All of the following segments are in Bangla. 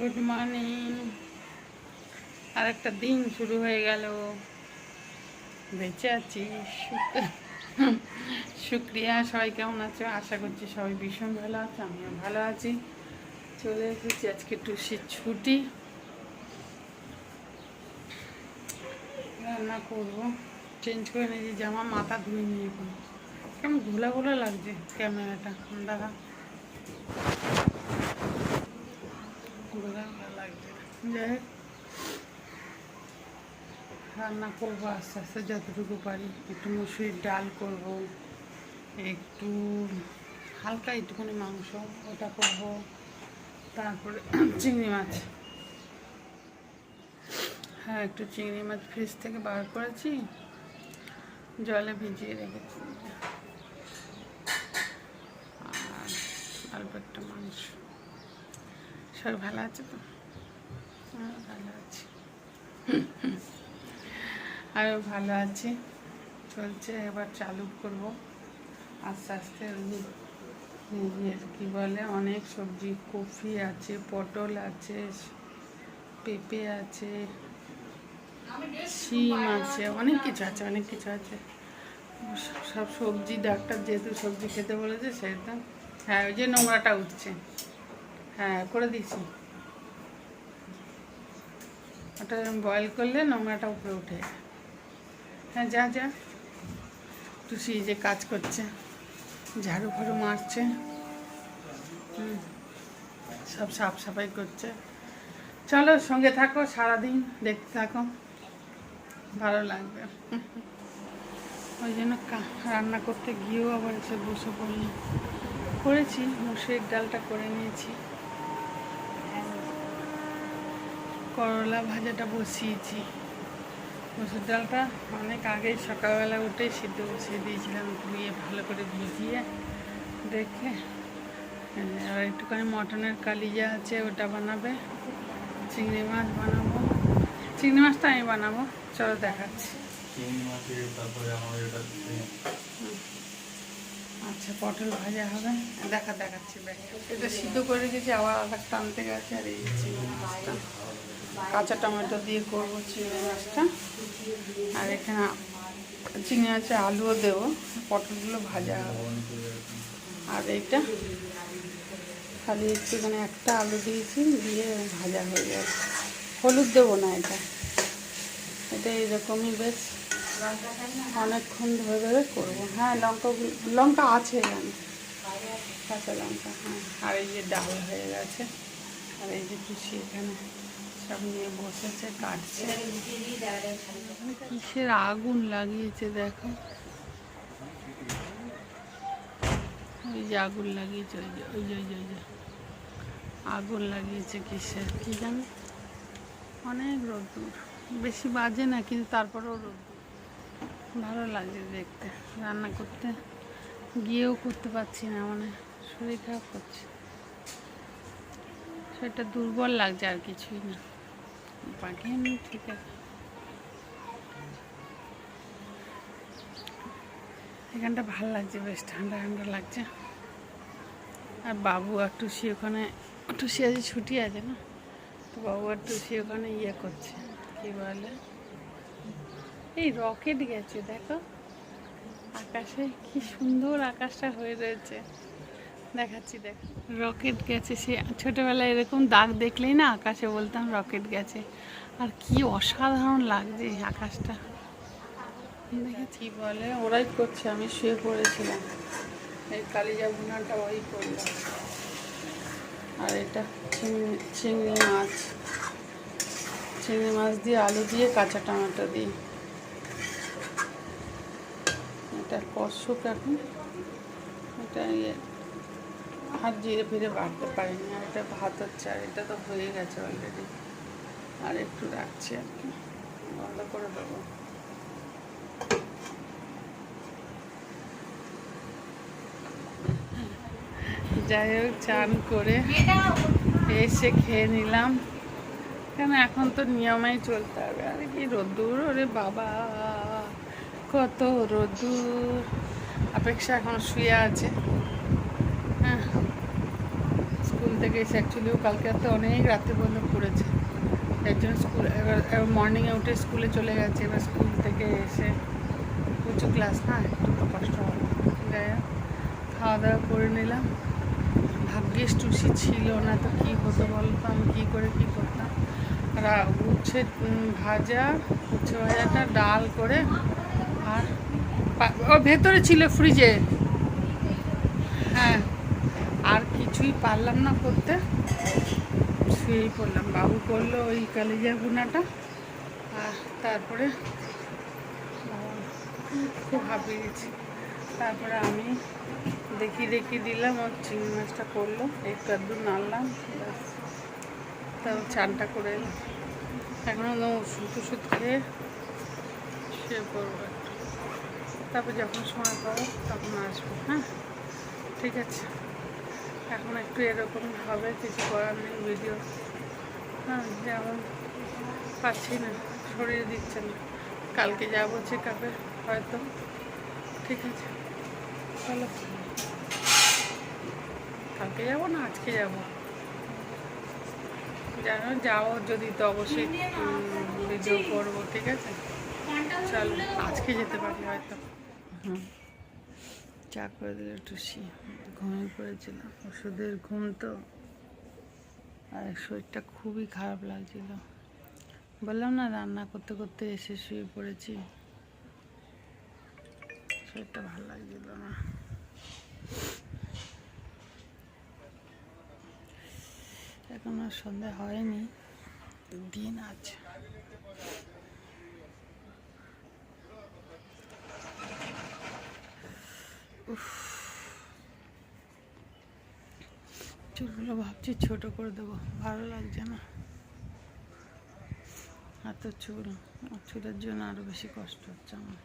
Good morning. আর একটা দিন শুরু হয়ে গেল। বেঁচে আছি। শুক- শুক্রিয়া, সবাই কেমন আছো? আশা করছি সবাই ভীষণ ভালো আছে, আমিও ভালো আছি। চলে এসেছি আজকে টুসির ছুটি। রান্না করব। চেঞ্জ করে নিয়েছি, জামা, মাথা ধুয়ে নিয়ে কেমন ঘোলা ঘোলা লাগছে ক্যামেরাটা দেখা রান্না করব আস্তে আস্তে যতটুকু পারি। একটু মুসুরির ডাল করব, একটু হালকা একটুখানি মাংস ওটা করব, তারপরে চিংড়ি মাছ। হ্যাঁ একটু চিংড়ি মাছ ফ্রিজ থেকে বার করেছি, জলে ভিজিয়ে রেখেছি। আর অল্প একটা মাংস। সব ভালো আছে তো? হ্যাঁ ভালো আছি। আমিও ভালো আছি। চলছে, এবার চালু করব। আস্তে আস্তে নিজের কী বলে, অনেক সবজি, কফি আছে, পটল আছে, পেঁপে আছে, শিম আছে, অনেক কিছু আছে, অনেক কিছু আছে। সব সবজি, ডাক্তার যেহেতু সবজি খেতে বলেছে সেটা হ্যাঁ ওই যে নোংরাটা উঠছে। হ্যাঁ করে দিছি ওটা বয়েল করলে নোংরাটা উপরে উঠে। হ্যাঁ যা যা। টুসি যে কাজ করছে, ঝাড়ু ফাড়ু মারছে। সব সাফ সাফাই করছে। চলো, সঙ্গে থাকো, সারাদিন দেখতে থাকো। ভালো লাগবে। ওই জন্য রান্না করতে গিয়েও আবার এসে বসে পড়লাম। করেছি মুসুরির ডালটা করে নিয়েছি। করলা ভাজাটা বসিয়েছি। মসুর ডালটা অনেক আগেই সকালবেলা উঠে সিদ্ধ বসিয়ে দিয়েছিলাম ধুয়ে ভালো করে ভিজিয়ে। দেখে আর একটুখানি মটনের কালিজা আছে ওটা বানাবে। চিংড়ি মাছ বানাবো। চিংড়ি মাছটা আমি বানাবো। চলো দেখাচ্ছি। আচ্ছা পটল ভাজা হবে। দেখা দেখাচ্ছি ব্যাগে এটা সিদ্ধ করে রেখেছি আবার আর একটা আনতে গেছে আর এই চিংড়ি মাছটা। কাঁচা টমেটো দিয়ে করব চিংড়ি মাছটা। আর এখানে চিংড়ি মাছে আলুও দেবো, পটলগুলো ভাজা হবে। আর এইটা খালি একটুখানি একটা আলু দিয়েছি, দিয়ে ভাজা হয়ে যাবে হলুদ দেবো না এটা। এটা এইরকমই বেশ। অনেকক্ষণ ধরে ধরে করব। হ্যাঁ লঙ্কা লঙ্কা আছে এখানে। কাঁচা লঙ্কা হ্যাঁ। আর এই যে ডাল হয়ে গেছে। আর এই যে টুসি এখানে। সব নিয়ে বসেছে, কাটছে। কিসের আগুন লাগিয়েছে দেখো। ওই যে আগুন লাগিয়েছে, ওই যে ওই যে ওই যে আগুন লাগিয়েছে কিসের? কি জানি? অনেক রোদ্দুর বেশি বাজে না, কিন্তু তারপরেও রোদ্দুর ভালো লাগছে দেখতে। রান্না করতে গিয়েও করতে পারছি না মানে শরীর খারাপ করছে। সেটা দুর্বল লাগছে আর কিছুই না। এমনি ঠিক আছে। এখানটা ভালো লাগছে বেশ, ঠান্ডা ঠান্ডা লাগছে। আর বাবু আর টুসি ওখানে, টুসি আজ ছুটি আছে না? তো বাবু আর টুসি ওখানে ইয়ে করছে, কি বলে? এই রকেট গেছে, দেখো। আকাশে কি সুন্দর আকাশটা হয়ে রয়েছে। দেখাচ্ছি, দেখ। রকেট গেছে, সে ছোটোবেলায় এরকম দাগ দেখলেই না আকাশে বলতাম রকেট গেছে। আর কি অসাধারণ লাগছে আকাশটা। দেখেছি? বলে? ওরাই করছে, আমি শুয়ে পড়েছিলাম। এই কালিজা ভুনাটা ওই করলাম আর এটা চিংড়ি মাছ। চিংড়ি মাছ দিয়ে আলু দিয়ে কাঁচা টমেটো দিই। এটা কষুক এখন। এটা ইয়ে আর জিরে ফিরে বাড়তে পারিনি। আর এটা ভাত হচ্ছে, আর এটা তো হয়ে গেছে অলরেডি আর একটু রাখছি আর কি। বন্ধ করে দেবো। যাই হোক, চান করে এসে খেয়ে নিলাম। কেন এখন তো নিয়মেই চলতে হবে। আরে কি রোদ্দুর, ওরে বাবা! কত রোদ্দুর। অপেক্ষা এখন শুয়ে আছে। হ্যাঁ স্কুল থেকে এসে অ্যাকচুয়ালি ও কালকে রাতে অনেক রাতে পর্যন্ত পড়েছে একজন স্কুল, এবার মর্নিংয়ে উঠে স্কুলে চলে গেছে, এবার স্কুল থেকে এসে উঁচু ক্লাস না, একটু কষ্ট হবে। খাওয়া দাওয়া করে নিলাম। ভাগ্যিস টুসি ছিল না, তো কী হতো বলতো আমি কী করে কী করতাম? উচ্ছে ভাজা, উচ্ছে ভাজাটা, ডাল করে আর ও ভেতরে ছিল ফ্রিজে হ্যাঁ। কিছুই পারলাম না করতে। শুয়েই পড়লাম। বাবু করল ওই কালিজা ভুনাটা আর তারপরে খুব হাঁপিয়ে গেছি। তারপরে আমি দেখি দেখি দিলাম ওর চিংড়ি মাছটা করল। একটু আধটু নাড়লাম তারপর চানটা করে এলাম এখন ওষুধ টষুধ খেয়ে শুয়ে পড়ব তারপর যখন সময় পাবো তখন আসব হ্যাঁ? ঠিক আছে। এখন একটু এরকম হবে, কিছু করার নেই ভিডিও হ্যাঁ যেমন পাচ্ছি না শরীর দিচ্ছে না। কালকে যাব চেক আপে হয়তো ঠিক আছে। চলো কালকে যাব না, আজকে যাব? জানো, যাও যদি তো অবশ্যই ভিডিও করব, ঠিক আছে? চলো, আজকে যেতে পারি হয়তো। হুম। চা করে দিল টুসি ঘুমিয়ে পড়েছিলাম ওষুধের ঘুম তো আর শরীরটা খুবই খারাপ লাগছিল। বললাম, না, রান্না করতে করতে এসে শুয়ে পড়েছি। শরীরটা ভালো লাগছিল না। এখন আর সন্ধ্যা হয়নি, দিন আছে। চুলগুলো ভাবছি ছোট করে দেবো, ভালো লাগছে না। এত চুল, চুলের জন্য আরও বেশি কষ্ট হচ্ছে আমার।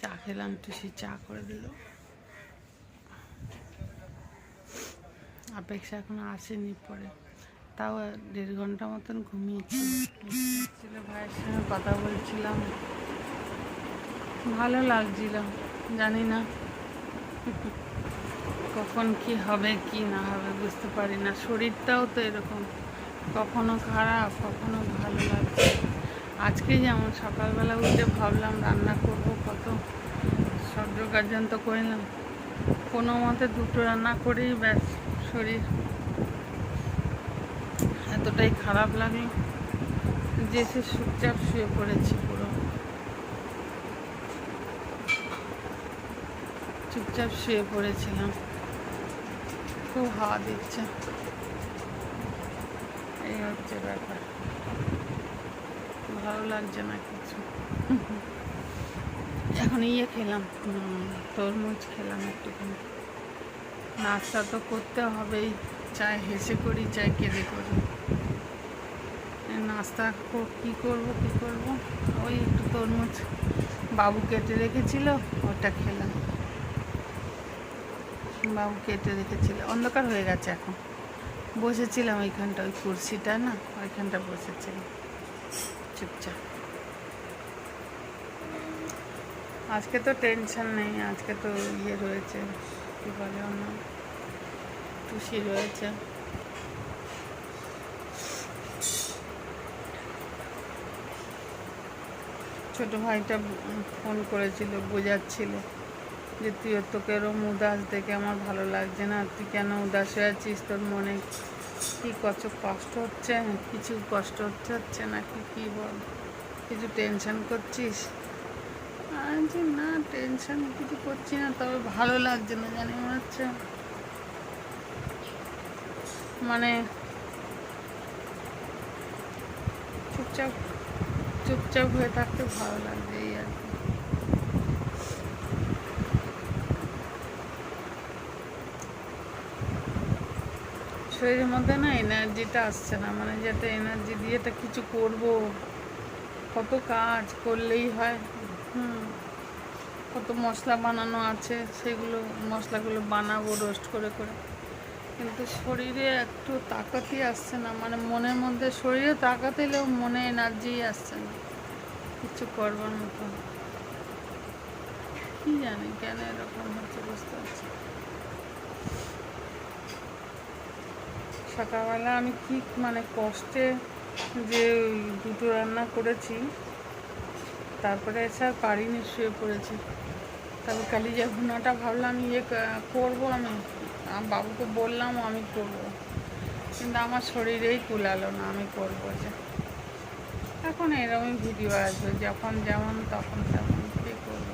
চা খেলাম টুসি চা করে দিল। অপেক্ষা এখনও আসেনি পরে। তাও দেড় ঘণ্টা মতন ঘুমিয়েছি। ছিল ভাইয়ের সঙ্গে কথা বলছিলাম। ভালো লাগছিল, জানি না। কখন কি হবে, কি না হবে বুঝতে পারি না। শরীরটাও তো এরকম। কখনো খারাপ, কখনো ভালো লাগছে। আজকে যেমন সকালবেলা উঠে ভাবলাম রান্না করব, কত সব তো করলাম। কোনো মতে দুটো রান্না করেই ব্যাস শরীর। এতটাই খারাপ লাগল যে সে চুপচাপ শুয়ে পড়েছি পুরো। চুপচাপ শুয়ে পড়েছিলাম। খুব হাওয়া দিচ্ছে। এই হচ্ছে ব্যাপার। ভালো লাগছে না কিছু। এখন ইয়ে খেলাম তরমুজ খেলাম একটুখানি। নাস্তা তো করতে হবেই চাই হেসে করি চাই কেঁদে করি। নাস্তা কো- কি করব কি করব? ওই একটু তরমুজ বাবু কেটে রেখেছিল, ওটা খেলাম। বাবু কেটে রেখেছিল। অন্ধকার হয়ে গেছে এখন। বসেছিলাম ওইখানটা, ওই কুর্সিটা না, ওইখানটা বসেছিলাম চুপচাপ। আজকে তো টেনশন নেই, আজকে তো ইয়ে রয়েছে, কী বলে অন্য খুশি রয়েছে। ছোট ভাইটা ফোন করেছিল, বোঝাচ্ছিল। যে তুই তোকে এরম উদাস দেখে আমার ভালো লাগছে না। তুই কেন উদাস হয়ে আছিস? তোর মনে কী কত কষ্ট হচ্ছে? কিছু কষ্ট হচ্ছে হচ্ছে নাকি? কি বল? কিছু টেনশন করছিস? আমি বলছি, না টেনশন কিছু করছি না তবে ভালো লাগছে না জানি মনে হচ্ছে। মানে চুপচাপ চুপচাপ হয়ে থাকতে ভালো লাগছে এই আর কি শরীরের মধ্যে না এনার্জিটা আসছে না। মানে যাতে এনার্জি দিয়ে এটা কিছু করব। কত কাজ করলেই হয়। হুম। কত মশলা বানানো আছে, সেগুলো, মশলাগুলো বানাবো রোস্ট করে করে। কিন্তু শরীরে একটু তাকাতই আসছে না। মানে মনের মধ্যে শরীরে তাকাত এলেও মনে এনার্জি আসছে না। কিছু করবার মতো। কি জানি কেন এরকম হচ্ছে, বুঝতে পারছি সকালবেলা আমি কি মানে কষ্টে যে দুটো রান্না করেছি, তারপরে এসে আর পারিনি শুয়ে পড়েছি। তারপর কালিজা ভুনাটা ভাবলাম ইয়ে করব আমি। বাবুকে বললাম আমি করব। কিন্তু আমার শরীরেই কুলালো না, আমি করব যে। এখন এরকমই ভিডিও আসবে, যখন যেমন তখন তেমন কী করব।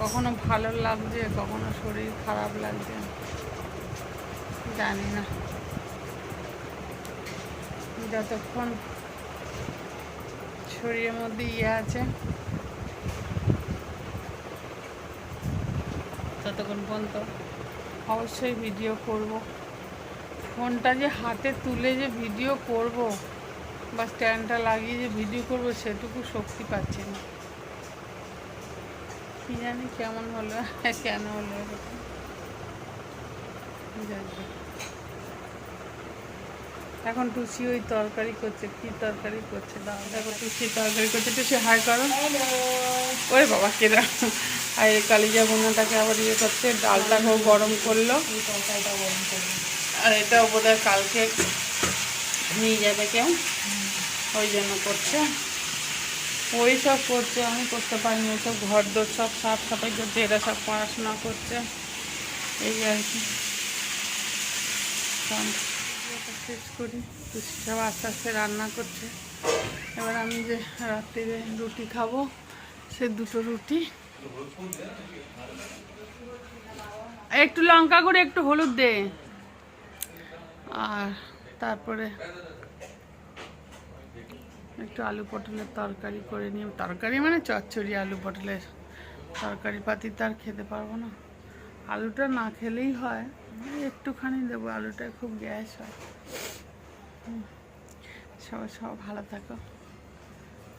কখনো ভালো লাগছে, কখনো শরীর খারাপ লাগছে। জানি না। যতক্ষণ শরীরের মধ্যে ইয়ে আছে, ততক্ষণ পর্যন্ত অবশ্যই ভিডিও করব। ফোনটা যে হাতে তুলে যে ভিডিও করব বা স্ট্যান্ডটা লাগিয়ে যে ভিডিও করব, সেটুকু শক্তি পাচ্ছি না। কি জানি কেমন হলো, কেন হলো এরকম। এখন টুসি ওই তরকারি করছে কি তরকারি করছে দাও দেখো টুসি তরকারি করছে টুসি হাই করো। ওরে বাবা কেরা আর এই কালিজা বোনাটাকে আবার ইয়ে করছে ডালটাকেও গরম করল। আর এটা বোধহয় কালকে নিয়ে যাবে কেউ। ওই জন্য করছে। ওই সব করছে আমি করতে পারিনি ওই সব ঘর দোর সব সাফ সাফাই করছে এরা সব পড়াশোনা করছে। এই আর কি। শেষ করি। সব আস্তে আস্তে রান্না করছে। এবার আমি যে রাত্রিরে রুটি খাব, সে দুটো রুটি। একটু লঙ্কা করে একটু হলুদ দে। আর তারপরে একটু আলু পটলের তরকারি করে নিয়ে, তরকারি মানে চচ্চড়ি আলু পটলের তরকারি পাতি তার খেতে পারব না। আলুটা না খেলেই হয়। একটুখানি দেবো আলুটা খুব গ্যাস হয়। সব সব ভালো থাকো।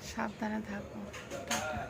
সাবধানে থাকো। টাটা।